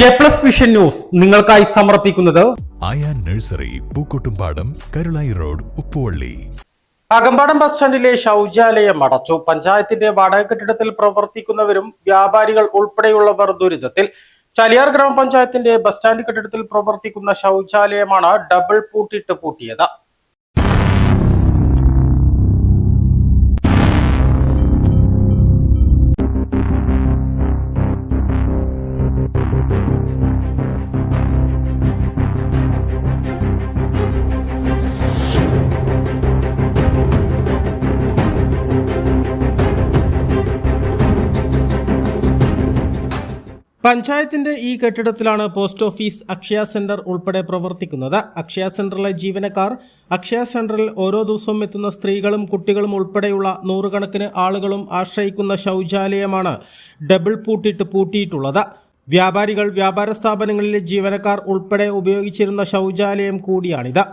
A plus vision news നിങ്ങൾക്കായി സമർപ്പിക്കുന്നത് Ayan nursery Pookkottumpadam Karulai road Uppuvally. Akampadam bus സ്റ്റാൻഡിലെ ശൗചാലയം അടച്ചു. പഞ്ചായത്തിന്റെ വാടക കെട്ടിടത്തിൽ പ്രവർത്തിക്കുന്നവരും വ്യാപാരികൾ ഉൾപ്പെടെയുള്ളവർ ദുരിതത്തിൽ. ചലിയാർ ഗ്രാമപഞ്ചായത്തിന്റെ ബസ് സ്റ്റാൻഡ് കെട്ടിടത്തിൽ പ്രവർത്തിക്കുന്ന ശൗചാലയമാണ് ഡബിൾ പൂട്ടിട്ട് പൂട്ടിയത്. പഞ്ചായത്തിന്റെ ഈ കെട്ടിടത്തിലാണ് പോസ്റ്റ് ഓഫീസ് അക്ഷയ സെന്റർ ഉൾപ്പെടെ പ്രവർത്തിക്കുന്നത്. അക്ഷയ സെന്ററിലെ ജീവനക്കാർ അക്ഷയ സെന്ററിൽ ഓരോ ദിവസവും എത്തുന്ന സ്ത്രീകളും കുട്ടികളും ഉൾപ്പെടെയുള്ള നൂറുകണക്കിന് ആളുകളും ആശ്രയിക്കുന്ന ശൗചാലയമാണ് ഡബിൾ പൂട്ടിട്ട് പൂട്ടിയിട്ടുള്ളത്. വ്യാപാരികൾ വ്യാപാര സ്ഥാപനങ്ങളിലെ ജീവനക്കാർ ഉൾപ്പെടെ ഉപയോഗിച്ചിരുന്ന ശൗചാലയം കൂടിയാണിത്.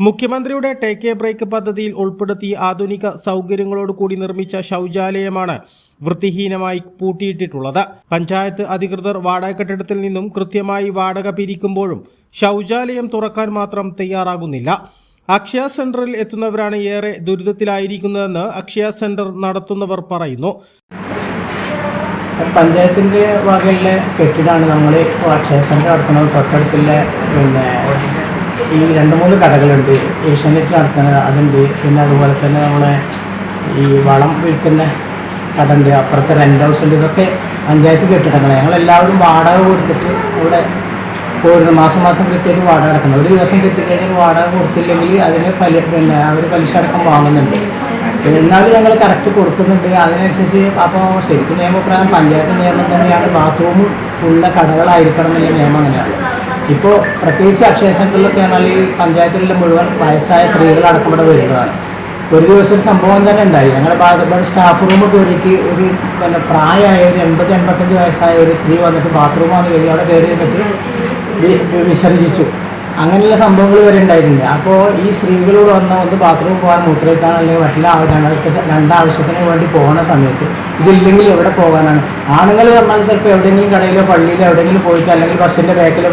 മുഖ്യമന്ത്രിയുടെ ടേക്ക് എ ബ്രേക്ക് പദ്ധതിയിൽ ഉൾപ്പെടുത്തി ആധുനിക സൗകര്യങ്ങളോട് കൂടി നിർമ്മിച്ച ശൗചാലയമാണ് വൃത്തിഹീനമായി പൂട്ടിയിട്ടിട്ടുള്ളത്. പഞ്ചായത്ത് അധികൃതർ വാടക കെട്ടിടത്തിൽ നിന്നും കൃത്യമായി വാടക പിരിക്കുമ്പോഴും ശൗചാലയം തുറക്കാൻ മാത്രം തയ്യാറാകുന്നില്ല. അക്ഷയ സെന്ററിൽ എത്തുന്നവരാണ് ഏറെ ദുരിതത്തിലായിരിക്കുന്നതെന്ന് അക്ഷയ സെന്റർ നടത്തുന്നവർ പറയുന്നു. പഞ്ചായത്തിന്റെ വകയിലെ കെട്ടിടമാണ് നമ്മൾ അക്ഷയ സെന്റർ നടത്തുന്നത്. തൊട്ടടുത്തുള്ള പിന്നെ ഈ രണ്ട് മൂന്ന് കടകളുണ്ട്. ഏഷ്യാനെറ്റ് നടത്തുന്നത് അതുണ്ട്. പിന്നെ അതുപോലെ തന്നെ നമ്മളെ ഈ വളം വിൽക്കുന്ന കട അപ്പുറത്ത് റെന്റ് ഹൗസ് ഉണ്ട് ഇതൊക്കെ പഞ്ചായത്ത് കെട്ടിടങ്ങളാണ്. ഞങ്ങളെല്ലാവരും വാടക കൊടുത്തിട്ട് അവിടെ പോരുന്നു. മാസം മാസം കൃത്യമായിട്ട് വാടക അടക്കണം ഒരു ദിവസം കെട്ടിക്കഴിഞ്ഞാൽ വാടക കൊടുത്തില്ലെങ്കിൽ അതിന് പല പിന്നെ അവർ പലിശ അടക്കം വാങ്ങുന്നുണ്ട്. എന്നാലും ഞങ്ങൾ കറക്റ്റ് കൊടുക്കുന്നുണ്ട്. അതിനനുസരിച്ച് അപ്പോൾ ശരിക്കും നിയമപ്രകാരം പഞ്ചായത്ത് നിയമം തന്നെയാണ്. ബാത്റൂം ഉള്ള കടകളായിരിക്കണം എന്നുള്ള നിയമം അങ്ങനെയാണ്. ഇപ്പോൾ പ്രത്യേകിച്ച് അക്ഷയ സെന്ററിലൊക്കെ ആണെങ്കിൽ പഞ്ചായത്തിലുള്ള മുഴുവൻ വയസ്സായ സ്ത്രീകളടക്കം ഇവിടെ വരുന്നതാണ്. ഒരു ദിവസം സംഭവം തന്നെ ഉണ്ടായി. ഞങ്ങളുടെ ഭാഗത്തുനിന്ന് സ്റ്റാഫ് റൂം കയറിയിട്ട് ഒരു പിന്നെ പ്രായമായ ഒരു എൺപത്തി എൺപത്തഞ്ച് വയസ്സായ ഒരു സ്ത്രീ വന്നിട്ട് ബാത്റൂം വന്ന് കയറി അവിടെ കയറി നിന്നിട്ട് വിസർജിച്ചു. അങ്ങനെയുള്ള സംഭവങ്ങൾ വരെ ഉണ്ടായിട്ടുണ്ട്. അപ്പോൾ ഈ സ്ത്രീകളോട് വന്ന ഒന്ന് ബാത്റൂമിൽ പോകാൻ മൂത്രമൊഴിക്കാൻ അല്ലെങ്കിൽ മറ്റുള്ള രണ്ടാവശ്യത്തിന് വേണ്ടി പോകുന്ന സമയത്ത് ഇതില്ലെങ്കിൽ എവിടെ പോകാനാണ്? ആണുങ്ങൾ പറഞ്ഞാൽ ചിലപ്പോൾ എവിടെയെങ്കിലും കടയിലോ പള്ളിയിലോ എവിടെയെങ്കിലും പോയിട്ട് അല്ലെങ്കിൽ ബസ്സിന്റെ ബാക്കിലോ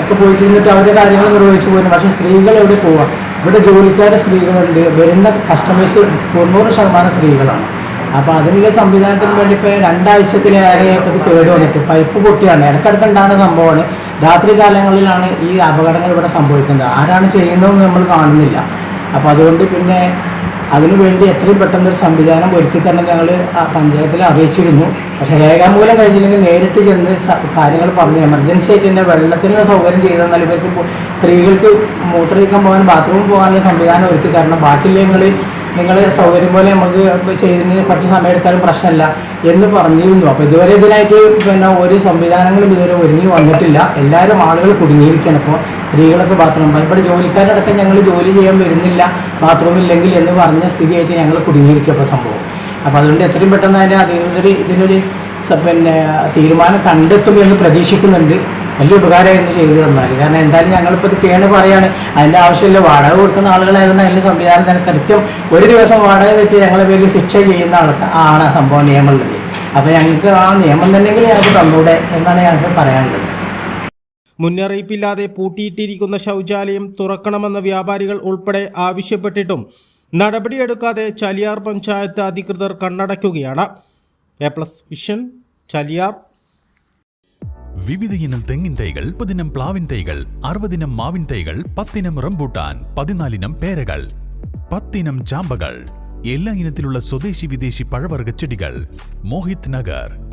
ഒക്കെ പോയിട്ട് നിന്നിട്ട് അവരുടെ കാര്യങ്ങൾ നിർവഹിച്ചു പോകുന്നു പക്ഷേ സ്ത്രീകൾ എവിടെ പോവാം? ഇവിടെ ജോലിക്കാരെ സ്ത്രീകളുണ്ട് വരുന്ന കസ്റ്റമേഴ്സ് തൊണ്ണൂറ് ശതമാനം സ്ത്രീകളാണ്. അപ്പോൾ അതിനുള്ള സംവിധാനത്തിന് വേണ്ടി ഇപ്പോൾ രണ്ടാഴ്ചത്തിലേറെ ഇത് കേട് വന്നിട്ട് പൈപ്പ് പൊട്ടിയാണ്. ഇടക്കിടക്ക് ഉണ്ടാകുന്ന സംഭവമാണ്. രാത്രി കാലങ്ങളിലാണ് ഈ അപകടങ്ങൾ ഇവിടെ സംഭവിക്കുന്നത്. ആരാണ് ചെയ്യുന്നതെന്ന് നമ്മൾ കാണുന്നില്ല. അപ്പോൾ അതുകൊണ്ട് പിന്നെ അതിനുവേണ്ടി എത്രയും പെട്ടെന്ന് ഒരു സംവിധാനം ഒരുക്കി തന്നെ ഞങ്ങൾ ആ പഞ്ചായത്തിൽ അറിയിച്ചിരുന്നു. പക്ഷേ രേഖാമൂലം കഴിഞ്ഞില്ലെങ്കിൽ നേരിട്ട് ചെന്ന് കാര്യങ്ങൾ പറഞ്ഞു. എമർജൻസി ആയിട്ട് തന്നെ വെള്ളത്തിനുള്ള സൗകര്യം ചെയ്തു തന്നാൽ ഇവർക്ക് സ്ത്രീകൾക്ക് മൂത്രമൊഴിക്കാൻ പോകാൻ ബാത്റൂമിൽ പോകാനുള്ള സംവിധാനം ഒരുക്കി തരണം. ബാക്കിയുള്ള നിങ്ങൾ സൗകര്യം പോലെ നമുക്ക് ചെയ്തിന് കുറച്ച് സമയം എടുത്താലും പ്രശ്നമില്ല എന്ന് പറഞ്ഞിരുന്നു. അപ്പോൾ ഇതുവരെ ഇതിനായിട്ട് പിന്നെ ഒരു സംവിധാനങ്ങളും ഇതുവരെ ഒരുങ്ങി വന്നിട്ടില്ല. എല്ലാവരും ആളുകൾ കുടുങ്ങിയിരിക്കുകയാണ്. ഇപ്പോൾ സ്ത്രീകളൊക്കെ ബാത്റൂം ഇവിടെ ജോലിക്കാരടക്കം ഞങ്ങൾ ജോലി ചെയ്യാൻ വരുന്നില്ല. ബാത്റൂം ഇല്ലെങ്കിൽ എന്ന് പറഞ്ഞ സ്ഥിതിയായിട്ട് ഞങ്ങൾ കുടുങ്ങിയിരിക്കുക ഇപ്പോൾ സംഭവം. അപ്പോൾ അതുകൊണ്ട് എത്രയും പെട്ടെന്ന് അതിന്റെ അധികൃതർ ഇതിനൊരു പിന്നെ തീരുമാനം കണ്ടെത്തും എന്ന് പ്രതീക്ഷിക്കുന്നുണ്ട്. വലിയ ഉപകാരമായിരുന്നു ചെയ്തു തന്നാൽ. കാരണം എന്തായാലും ഞങ്ങളിപ്പോൾ ഇത് കേണ് പറയാണ്. അതിന്റെ ആവശ്യമില്ല. വാടക കൊടുക്കുന്ന ആളുകളായതുകൊണ്ട് അതിന്റെ സംവിധാനം തന്നെ കൃത്യം ഒരു ദിവസം വാടക വെച്ച് ഞങ്ങളെ പേരിൽ ശിക്ഷ ചെയ്യുന്ന ആൾക്ക് ആണ് ആ സംഭവം നിയമമുള്ളത്. അപ്പോൾ ഞങ്ങൾക്ക് ആ നിയമം തന്നെങ്കിൽ ഞങ്ങൾക്ക് തന്നൂടെ എന്നാണ് ഞങ്ങൾക്ക് പറയാനുള്ളത്. മുന്നറിയിപ്പില്ലാതെ പൂട്ടിയിട്ടിരിക്കുന്ന ശൗചാലയം തുറക്കണമെന്ന് വ്യാപാരികൾ ഉൾപ്പെടെ ആവശ്യപ്പെട്ടിട്ടും നടപടിയെടുക്കാതെ ചലിയാർ പഞ്ചായത്ത് അധികൃതർ കണ്ണടയ്ക്കുകയാണ്. എ പ്ലസ് വിഷൻ ചലിയാർ വിവിധ ഇനം തെങ്ങിൻ തൈകൾ മുപ്പതിനം പ്ലാവിൻ തൈകൾ അറുപതിനം മാവിൻ തൈകൾ പത്തിനം റംബൂട്ടാൻ പതിനാലിനം പേരകൾ പത്തിനം ചാമ്പകൾ എല്ലാ ഇനത്തിലുള്ള സ്വദേശി വിദേശി പഴവർഗ ചെടികൾ മോഹിത് നഗർ.